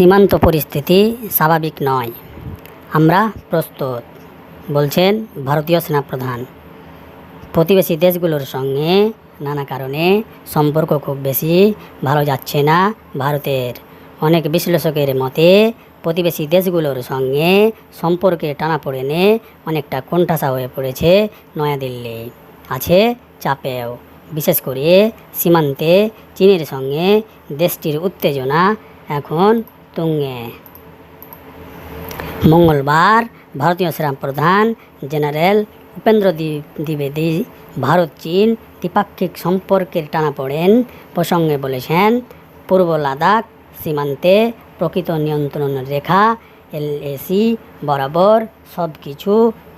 সীমান্ত পরিস্থিতি স্বাভাবিক নয়। আমরা প্রস্তুত, বলছেন ভারতীয় সেনাপ্রধান। প্রতিবেশী দেশগুলোর সঙ্গে নানা কারণে সম্পর্ক খুব বেশি ভালো যাচ্ছে না ভারতের। অনেক বিশ্লেষকের মতে, প্রতিবেশী দেশগুলোর সঙ্গে সম্পর্কে টানাপোড়েনে অনেকটা কোণঠাসা হয়ে পড়েছে নয়াদিল্লি। আছে চাপেও, বিশেষ করে সীমান্তে চীনের সঙ্গে দেশটির উত্তেজনা এখন তুঙ্গে মঙ্গলবার ভারতীয় সেনাপ্রধান জেনারেল উপেন্দ্র দ্বি- দ্বিবেদী ভারত চীন দ্বিপাক্ষিক সম্পর্কের টানাপোড়েন প্রসঙ্গে বলেছেন পূর্ব লাদাখ সীমান্তে প্রকৃত নিয়ন্ত্রণ রেখা এলএসি বরাবর সব কিছু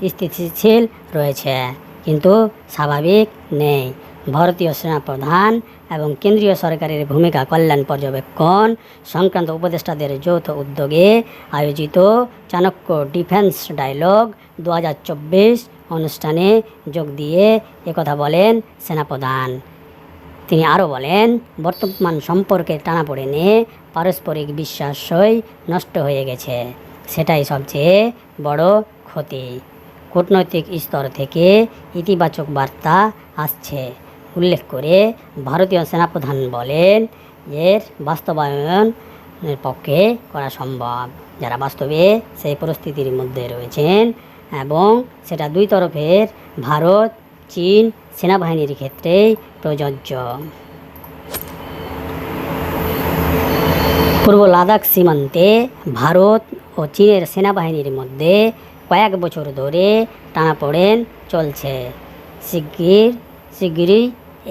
স্থিতিশীল রয়েছে কিন্তু স্বাভাবিক নেই ভারতীয় সেনাপ্রধান এবং কেন্দ্রীয় সরকারের ভূমিকা কল্যাণ পর্যবেক্ষণ সংক্রান্ত উপদেষ্টাদের যৌথ উদ্যোগে আয়োজিত চাণক্য ডিফেন্স ডায়লগ দু হাজার চব্বিশ অনুষ্ঠানে যোগ দিয়ে একথা বলেন সেনাপ্রধান। তিনি আরও বলেন, বর্তমান সম্পর্কের টানাপোড়েনে পারস্পরিক বিশ্বাসই নষ্ট হয়ে গেছে। সেটাই সবচেয়ে বড় ক্ষতি। কূটনৈতিক স্তর থেকে ইতিবাচক বার্তা আসছে। উল্লেখ করে ভারতীয় সেনাপ্রধান বলেন, এর বাস্তবায়নের পক্ষে করা সম্ভব। যারা বাস্তবে সেই পরিস্থিতির মধ্যে রয়েছেন এবং সেটা দুই তরফের ভারত, চীন সেনাবাহিনীর ক্ষেত্রেই প্রযোজ্য। পূর্ব লাদাখ সীমান্তে ভারত ও চীনের সেনাবাহিনীর মধ্যে কয়েক বছর ধরে টানাপোড়েন চলছে। শিগগির, শিগগিরই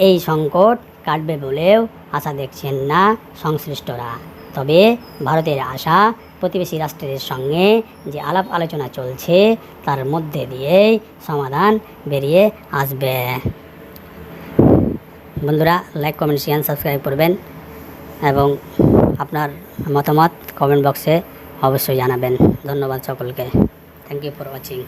এই সংকট কাটবে বলেও আশা দেখছেন না সংশ্লিষ্টরা। তবে ভারতের আশা প্রতিবেশী রাষ্ট্রের সঙ্গে যে আলাপ আলোচনা চলছে, তার মধ্যে দিয়েই সমাধান বেরিয়ে আসবে। বন্ধুরা লাইক কমেন্ট শেয়ার সাবস্ক্রাইব করবেন এবং আপনার মতামত কমেন্ট বক্সে অবশ্যই জানাবেন। ধন্যবাদ সকলকে। Thank you for watching